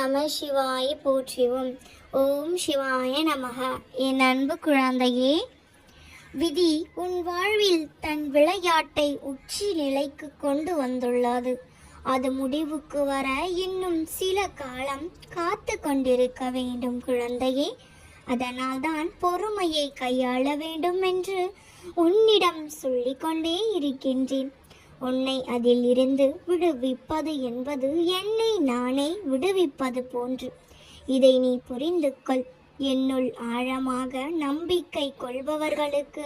நம சிவாய போற்றிவோம். ஓம் சிவாய நமக. என் அன்பு குழந்தையே விதி உன் வாழ்வில் தன் விளையாட்டை உச்சி நிலைக்கு கொண்டு வந்துள்ளது. அது முடிவுக்கு வர இன்னும் சில காலம் காத்து கொண்டிருக்க வேண்டும் குழந்தையே. அதனால்தான் பொறுமையை கையாள வேண்டும் என்று உன்னிடம் சொல்லிக்கொண்டே இருக்கின்றேன். உன்னை அதில் இருந்து விடுவிப்பது என்பது என்னை நானே விடுவிப்பது போன்று. இதை நீ புரிந்து கொள். என்னுள் ஆழமாக நம்பிக்கை கொள்பவர்களுக்கு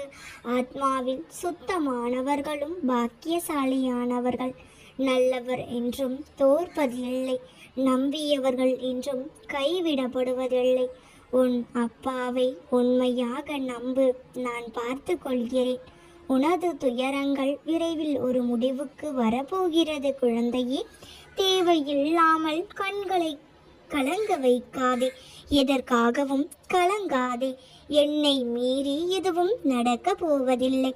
ஆத்மாவில் சுத்தமானவர்களும் பாக்கியசாலியானவர்கள். நல்லவர் என்றும் தோற்பதில்லை. நம்பியவர்கள் என்றும் கைவிடப்படுவதில்லை. உன் அப்பாவை உண்மையாக நம்பு. நான் பார்த்து கொள்கிறேன் உனது துயரங்கள் விரைவில் ஒரு முடிவுக்கு வரப்போகிறது குழந்தையே. தேவையில்லாமல் கண்களை கலங்க வைக்காதே. எதற்காகவும் கலங்காதே. என்னை மீறி எதுவும் நடக்க போவதில்லை.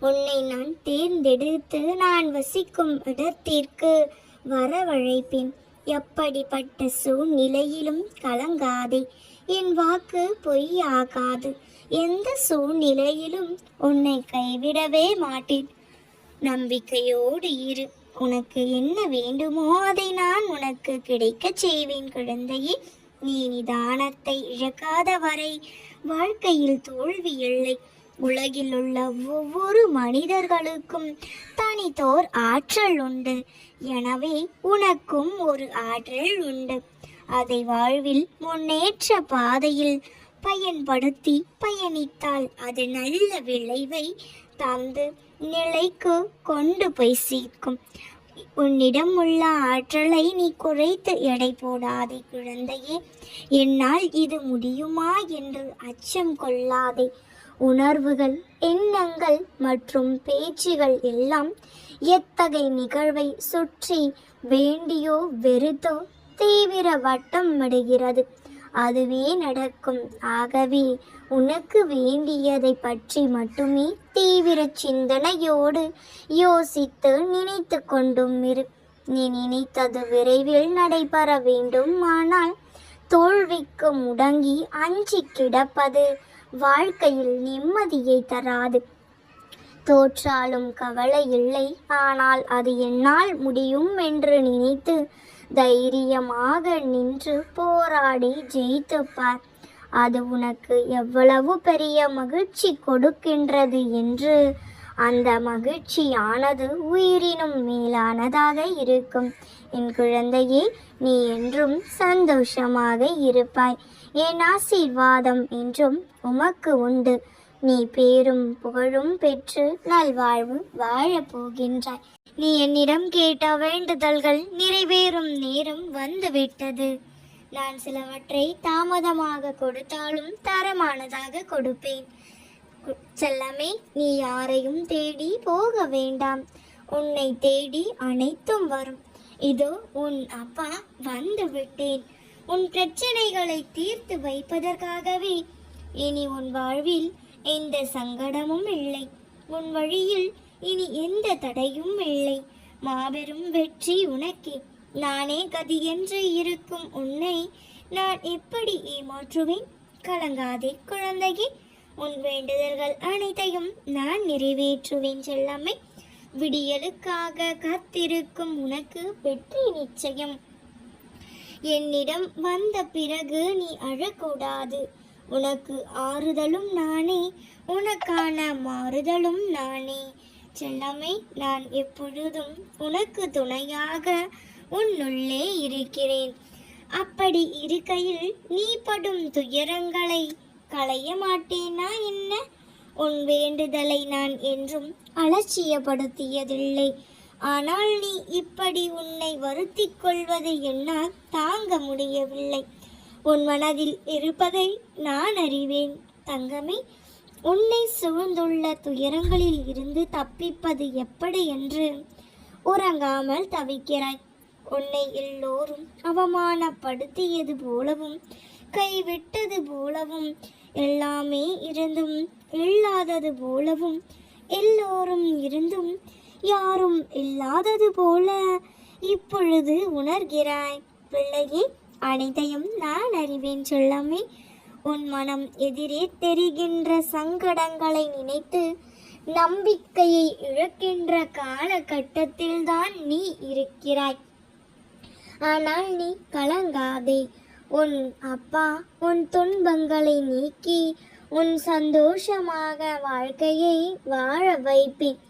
உன்னை நான் தேர்ந்தெடுத்து நான் வசிக்கும் இடத்திற்கு வரவழைப்பேன். எப்படிப்பட்ட சூழ்நிலையிலும் கலங்காதே. என் வாக்கு பொய்யாகாது. எந்த சூழ்நிலையிலும் உன்னை கைவிடவே மாட்டேன். நம்பிக்கையோடு இரு. உனக்கு என்ன வேண்டுமோ அதை நான் உனக்கு கிடைக்கச் செய்வேன் குழந்தையே. நீ நிதானத்தை இழக்காத வரை வாழ்க்கையில் தோல்வி இல்லை. உலகில் உள்ள ஒவ்வொரு மனிதர்களுக்கும் தனித்தோர் ஆற்றல் உண்டு. எனவே உனக்கும் ஒரு ஆற்றல் உண்டு. அதை வாழ்வில் முன்னேற்ற பாதையில் பயன்படுத்தி பயணித்தால் அது நல்ல விளைவை தந்து நிலைக்கு கொண்டு போய் சேர்க்கும். உன்னிடம் உள்ள ஆற்றலை நீ குறைத்து எடை போடாதே குழந்தையே. என்னால் இது முடியுமா என்று அச்சம் கொள்ளாதே. உணர்வுகள் எண்ணங்கள் மற்றும் பேச்சுகள் எல்லாம் எத்தகைய நிகழ்வை சுற்றி வேண்டியோ வெறுத்தோ தீவிர வட்டம் விடுகிறது அதுவே நடக்கும். ஆகவே உனக்கு வேண்டியதை பற்றி மட்டுமே தீவிர சிந்தனையோடு யோசித்து நினைத்து கொண்டும் இரு. நீ நினைத்தது விரைவில் நடைபெற வேண்டும் ஆனால் தோல்விக்கு முடங்கி அஞ்சி கிடப்பது வாழ்க்கையில் நிம்மதியை தராது. தோற்றாலும் கவலை இல்லை. ஆனால் அது என்னால் முடியும் என்று நினைத்து தைரியமாக நின்று போராடி ஜெயித்து பார் அது உனக்கு எவ்வளவு பெரிய மகிழ்ச்சி கொடுக்கின்றது என்று அந்த மகிழ்ச்சியானது உயிரினும் மேலானதாக இருக்கும். என் குழந்தையே நீ என்றும் சந்தோஷமாக இருப்பாய். என் ஆசீர்வாதம் என்றும் உமக்கு உண்டு. நீ பேரும் புகழும் பெற்று நல்வாழ்வும் வாழப் போகின்றாய் நீ என்னிடம் கேட்ட வேண்டுதல்கள் நிறைவேறும் நேரம் வந்துவிட்டது. நான் சிலவற்றை தாமதமாக கொடுத்தாலும் தரமானதாக கொடுப்பேன். கு- செல்லமே நீ யாரையும் தேடி போக வேண்டாம். உன்னை தேடி அனைத்தும் வரும். இதோ உன் அப்பா வந்து விட்டேன் உன் பிரச்சனைகளை தீர்த்து வைப்பதற்காகவே இனி உன் வாழ்வில் எந்த சங்கடமும் இல்லை. உன் வழியில் இனி எந்த தடையும் இல்லை. மாபெரும் வெற்றி உனக்கே. நானே கதி என்று இருக்கும் உன்னை நான் எப்படி ஏமாற்றுவேன்? கலங்காதே குழந்தையே. உன் வேண்டுதல்கள் அனைத்தையும் நான் நிறைவேற்றுவேன் செல்லம்மை. விடியலுக்காக காத்திருக்கும் உனக்கு வெற்றி நிச்சயம். என்னிடம் வந்த பிறகு நீ அழக்கூடாது. உனக்கு ஆறுதலும் நானே உனக்கான மாறுதலும் நானே. செல்லமே நான் எப்பொழுதும் உனக்கு துணையாக உன்னுள்ளே இருக்கிறேன். அப்படி இருக்கையில் நீ படும் துயரங்களை களைய மாட்டேனா என்ன? உன் வேண்டுதலை நான் என்றும் அலட்சியப்படுத்தியதில்லை. ஆனால் நீ இப்படி உன்னை வருத்தி கொள்வதை என்னால் தாங்க முடியவில்லை. உன் மனதில் இருப்பதை நான் அறிவேன். தங்கமே உன்னை சூழ்ந்துள்ள துயரங்களில் இருந்து தப்பிப்பது எப்படி என்று உறங்காமல் தவிக்கிறாய். உன்னை எல்லோரும் அவமானப்படுத்தியது போலவும் கைவிட்டது போலவும் எல்லாமே இருந்தும் இல்லாதது போலவும் எல்லோரும் இருந்தும் யாரும் இல்லாதது போல இப்பொழுது உணர்கிறாய். பிள்ளையே அனைத்தையும் நான் அறிவேன் சொல்லாமே உன் மனம் எதிரே தெரிகின்ற சங்கடங்களை நினைத்து நம்பிக்கையை இழக்கின்ற காலகட்டத்தில்தான் நீ இருக்கிறாய். ஆனால் நீ கலங்காதே. உன் அப்பா உன் துன்பங்களை நீக்கி உன் சந்தோஷமாக வாழ்க்கையை வாழ வைப்பேன்.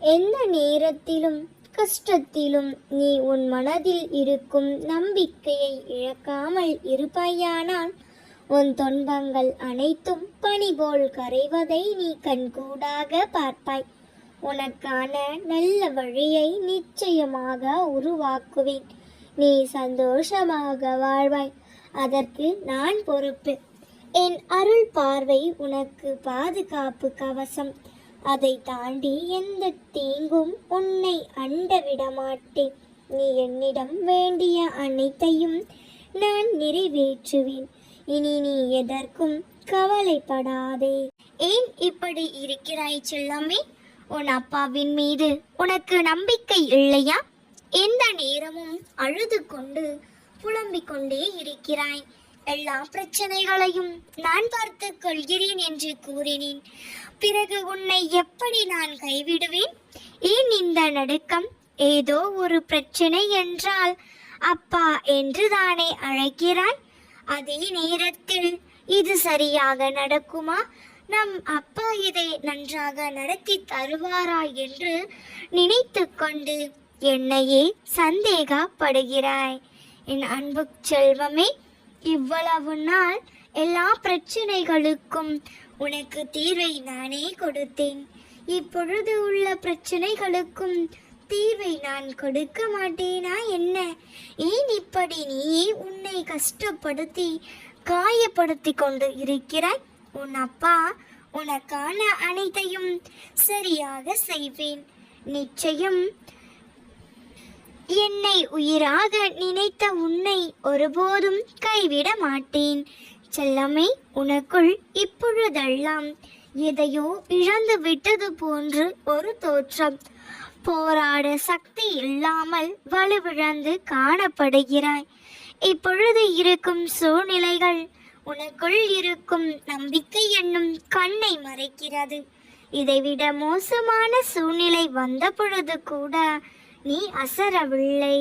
எந்த நேரத்திலும் கஷ்டத்திலும் நீ உன் மனதில் இருக்கும் நம்பிக்கையை இழக்காமல் இருப்பாயானால் உன் துன்பங்கள் அனைத்தும் பனி போல் கரைவதை நீ கண்கூடாக பார்ப்பாய். உனக்கான நல்ல வழியை நிச்சயமாக உருவாக்குவேன். நீ சந்தோஷமாக வாழ்வாய். அதற்கு நான் பொறுப்பு. என் அருள் பார்வை உனக்கு பாதுகாப்பு கவசம். அதை தாண்டி எந்த தீங்கும் உன்னை அண்டவிட மாட்டேன் நீ என்னிடம் வேண்டிய அனைத்தையும் நான் நிறைவேற்றுவேன். இனி நீ எதற்கும் கவலைப்படாதே. ஏன் இப்படி இருக்கிறாய் செல்லமே? உன் அப்பாவின் மீது உனக்கு நம்பிக்கை இல்லையா? எந்த நேரமும் அழுது கொண்டு புலம்பிக் கொண்டே இருக்கிறாய். எல்லா பிரச்சனைகளையும் நான் பார்த்து கொள்கிறேன் என்று கூறினேன். பிறகு உன்னை எப்படி நான் கைவிடுவேன்? ஏன் இந்த நடுக்கம்? ஏதோ ஒரு பிரச்சனை என்றால் அப்பா என்று தானே அழைக்கிறாய்? அதே நேரத்தில் இது சரியாக நடக்குமா? நம் அப்பா இதை நன்றாக நடத்தி தருவாரா என்று நினைத்து கொண்டு என்னையே சந்தேகப்படுகிறாய். என் அன்பு செல்வமே இவ்வளவு நாள் எல்லா பிரச்சனைகளுக்கும் உனக்கு தீர்வை நானே கொடுத்தேன். இப்பொழுது உள்ள பிரச்சனைகளுக்கும் தீர்வை நான் கொடுக்க மாட்டேனா என்ன? ஏன் இப்படி நீயே உன்னை கஷ்டப்படுத்தி காயப்படுத்தி கொண்டு இருக்கிறாய்? உன் அப்பா உனக்கான அனைத்தையும் சரியாக செய்வேன். நிச்சயம் என்னை உயிராக நினைத்த உன்னை ஒருபோதும் கைவிட மாட்டேன். செல்லமே உனக்குள் இப்பொழுதெல்லாம் எதையோ இழந்து விட்டது போன்று ஒரு தோற்றம். போராட சக்தி இல்லாமல் வலுவிழந்து காணப்படுகிறாய். இப்பொழுது இருக்கும் சூழ்நிலைகள் உனக்குள் இருக்கும் நம்பிக்கை என்னும் கண்ணை மறைக்கிறது. இதைவிட மோசமான சூழ்நிலை வந்த பொழுது கூட நீ அசரவில்லை.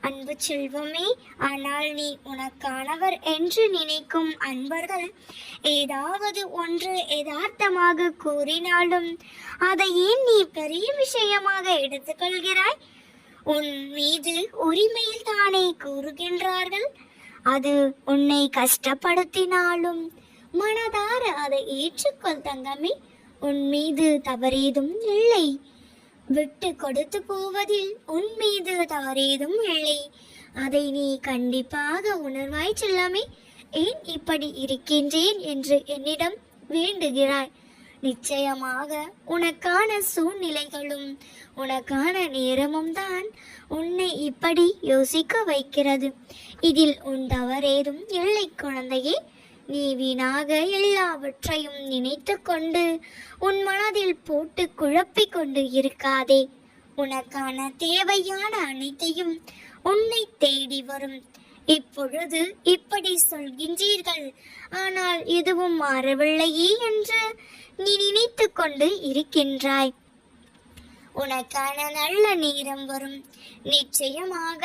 அன்பு செல்வமே ஆனால் நீ உனக்கானவர் என்று நினைக்கும் அன்பர்கள் ஏதாவது ஒன்று யதார்த்தமாக கூறினாலும் அதை ஏன் நீ பெரிய விஷயமாக எடுத்துக்கொள்கிறாய்? உன் மீது உரிமையில் தானே கூறுகின்றார்கள். அது உன்னை கஷ்டப்படுத்தினாலும் மனதார அதை ஏற்றுக்கொள் தங்கமே. உன் மீது தவறேதும் இல்லை. விட்டு கொடுத்து போவதில் உன் மீது தவறேதும் இல்லை. அதை நீ கண்டிப்பாக உணர்வாய் செல்லாமே. ஏன் இப்படி இருக்கின்றேன் என்று என்னிடம் வேண்டுகிறாய். நிச்சயமாக உனக்கான சூழ்நிலைகளும் உனக்கான நேரமும் தான் உன்னை இப்படி யோசிக்க வைக்கிறது. இதில் உன் தவறேதும் இல்லை குழந்தையே. நீ வீணாக எல்லாவற்றையும் நினைத்து கொண்டு உன் மனதில் போட்டு குழப்பிக் கொண்டு இருக்காதே. உனக்கான தேவையான அனைத்தையும் உன்னை தேடி வரும். இப்பொழுது இப்படி சொல்கின்றீர்கள். ஆனால் எதுவும் மாறவில்லையே என்று நீ நினைத்து கொண்டு இருக்கின்றாய். உனக்கான நல்ல நேரம் வரும். நிச்சயமாக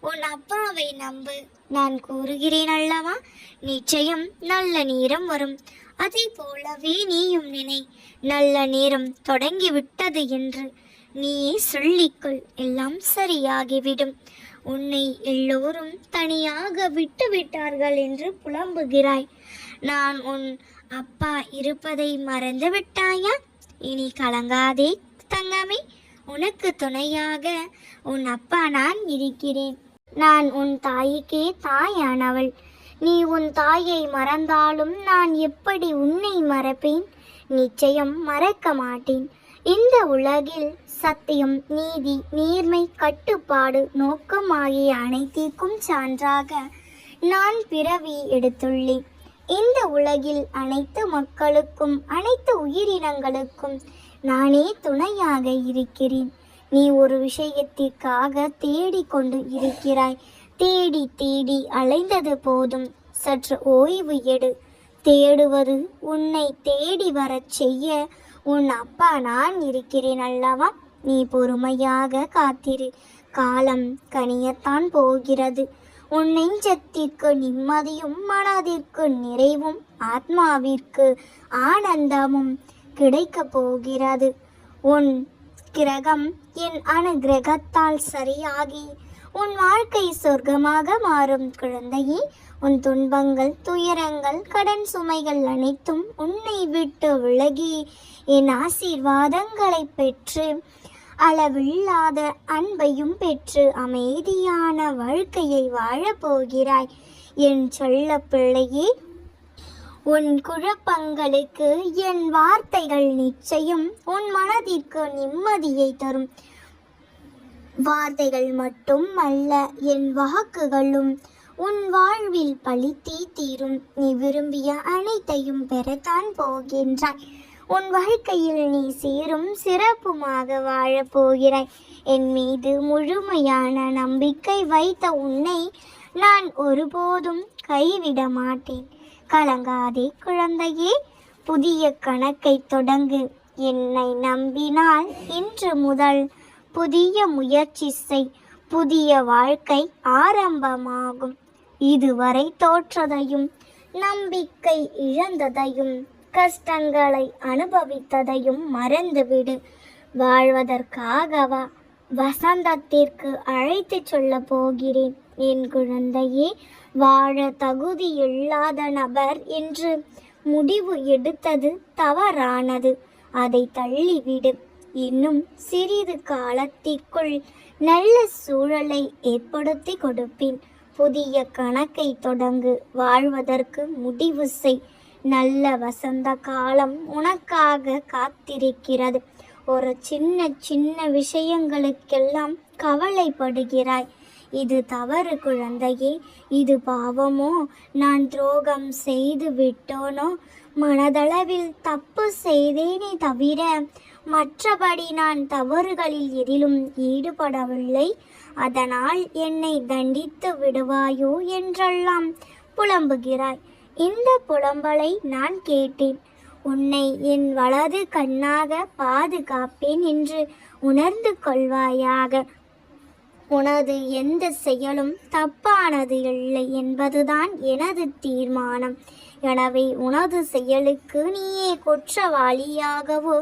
உன் அப்பாவை நம்பு. நான் கூறுகிறேன் அல்லவா? நிச்சயம் நல்ல நேரம் வரும். அதே போலவே நீயும் நினை. நல்ல நேரம் தொடங்கி விட்டது என்று நீயே சொல்லிக்கொள். எல்லாம் சரியாகிவிடும். உன்னை எல்லோரும் தனியாக விட்டு விட்டார்கள் என்று புலம்புகிறாய். நான் உன் அப்பா இருப்பதை மறந்து விட்டாயா இனி கலங்காதே. தங்கமே உனக்கு துணையாக உன் அப்பா நான் இருக்கிறேன். நான் உன் தாய்க்கே தாயானவள். நீ உன் தாயை மறந்தாலும் நான் எப்படி உன்னை மறப்பேன்? நிச்சயம் மறக்க மாட்டேன். இந்த உலகில் சத்தியம் நீதி நேர்மை கட்டுப்பாடு நோக்கம் ஆகிய அனைத்திற்கும் சான்றாக நான் பிறவி எடுத்துள்ளேன். இந்த உலகில் அனைத்து மக்களுக்கும் அனைத்து உயிரினங்களுக்கும் நானே துணையாக இருக்கிறேன். நீ ஒரு விஷயத்திற்காக தேடிக்கொண்டு இருக்கிறாய். தேடி தேடி அலைந்தது போதும். சற்று ஓய்வு எடு. தேடுவது உன்னை தேடி வரச் செய்ய உன் அப்பா நான் இருக்கிறேன் அல்லவா? நீ பொறுமையாக காத்திரு. காலம் கனியத்தான் போகிறது. உன் நெஞ்சத்திற்கு நிம்மதியும் மனதிற்கு நிறைவும் ஆத்மாவிற்கு ஆனந்தமும் கிடைக்கப் போகிறது. உன் கிரகம் என் அனுகிரகத்தால் சரியாகி உன் வாழ்க்கை சொர்க்கமாக மாறும் குழந்தையே. உன் துன்பங்கள் துயரங்கள் கடன் சுமைகள் அனைத்தும் உன்னை விட்டு விலகி என் ஆசீர்வாதங்களை பெற்று அளவில்லாத அன்பையும் பெற்று அமைதியான வாழ்க்கையை வாழப்போகிறாய். என் சொல்ல பிள்ளையே உன் குழப்பங்களுக்கு என் வார்த்தைகள் நிச்சயம். உன் மனதிற்கு நிம்மதியை தரும். வார்த்தைகள் மட்டும் அல்ல என் வாக்குகளும் உன் வாழ்வில் பழித்தீ தீரும். நீ விரும்பிய அனைத்தையும் பெறத்தான் போகின்றாய். உன் வாழ்க்கையில் நீ சீரும் சிறப்புமாக வாழப் போகிறாய். என் மீது முழுமையான நம்பிக்கை வைத்த உன்னை நான் ஒருபோதும் கைவிட மாட்டேன். கலங்காதே குழந்தையே புதிய கணக்கை தொடங்கு. என்னை நம்பினால் இன்று முதல் புதிய முயற்சி செய். புதிய வாழ்க்கை ஆரம்பமாகும். இதுவரை தோற்றதையும் நம்பிக்கை இழந்ததையும் கஷ்டங்களை அனுபவித்ததையும் மறந்துவிடு. வாழ்வதற்காகவா வசந்தத்திற்கு அழைத்து சொல்ல போகிறேன். என் குழந்தையே வாழ தகுதியில்லாத நபர் என்று முடிவு எடுத்தது தவறானது. அதை தள்ளிவிடு. இன்னும் சிறிது காலத்திற்குள் நல்ல சூழலை ஏற்படுத்தி கொடுப்பேன். புதிய கணக்கை தொடங்கு. வாழ்வதற்கு முடிவு செய். நல்ல வசந்த காலம் உனக்காக காத்திருக்கிறது. ஒரு சின்ன சின்ன விஷயங்களுக்கெல்லாம் கவலைப்படுகிறாய். இது தவறு குழந்தையே இது பாவமோ? நான் துரோகம் செய்து விட்டோனோ? மனதளவில் தப்பு செய்தேனே தவிர மற்றபடி நான் தவறுகளில் எதிலும் ஈடுபடவில்லை. அதனால் என்னை தண்டித்து விடுவாயோ என்றெல்லாம் புலம்புகிறாய். இந்த புலம்பலை நான் கேட்டேன். உன்னை என் வலது கண்ணாக பாதுகாப்பேன் என்று உணர்ந்து கொள்வாயாக. உனது எந்த செயலும் தப்பானது இல்லை என்பதுதான் எனது தீர்மானம். எனவே உனது செயலுக்கு நீயே குற்றவாளியாகவோ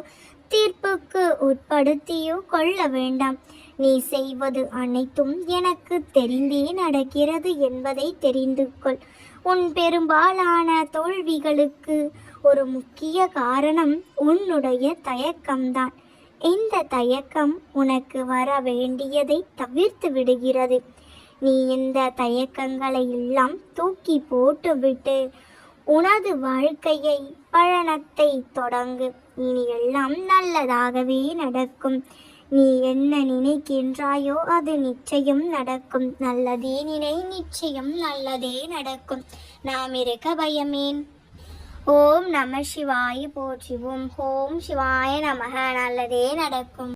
தீர்ப்புக்கு உட்படுத்தியோ கொள்ள வேண்டாம். நீ செய்வது அனைத்தும் எனக்கு தெரிந்தே நடக்கிறது என்பதை தெரிந்து கொள். உன் பெரும்பாலான தோல்விகளுக்கு ஒரு முக்கிய காரணம் உன்னுடைய தயக்கம்தான். இந்த தயக்கம் உனக்கு வர வேண்டியதை தவிர்த்து விடுகிறது. நீ இந்த தயக்கங்களை எல்லாம் தூக்கி போட்டுவிட்டு உனது வாழ்க்கையை பழனத்தை தொடங்கு. இனி எல்லாம் நல்லதாகவே நடக்கும். நீ என்ன நினைக்கின்றாயோ அது நிச்சயம் நடக்கும். நல்லதே நினை நிச்சயம் நல்லதே நடக்கும். நாம் இருக்க பயமேன். ஓம் நம சிவாய போற்றிவோம் ஓம் சிவாய நமக. நல்லதே நடக்கும்.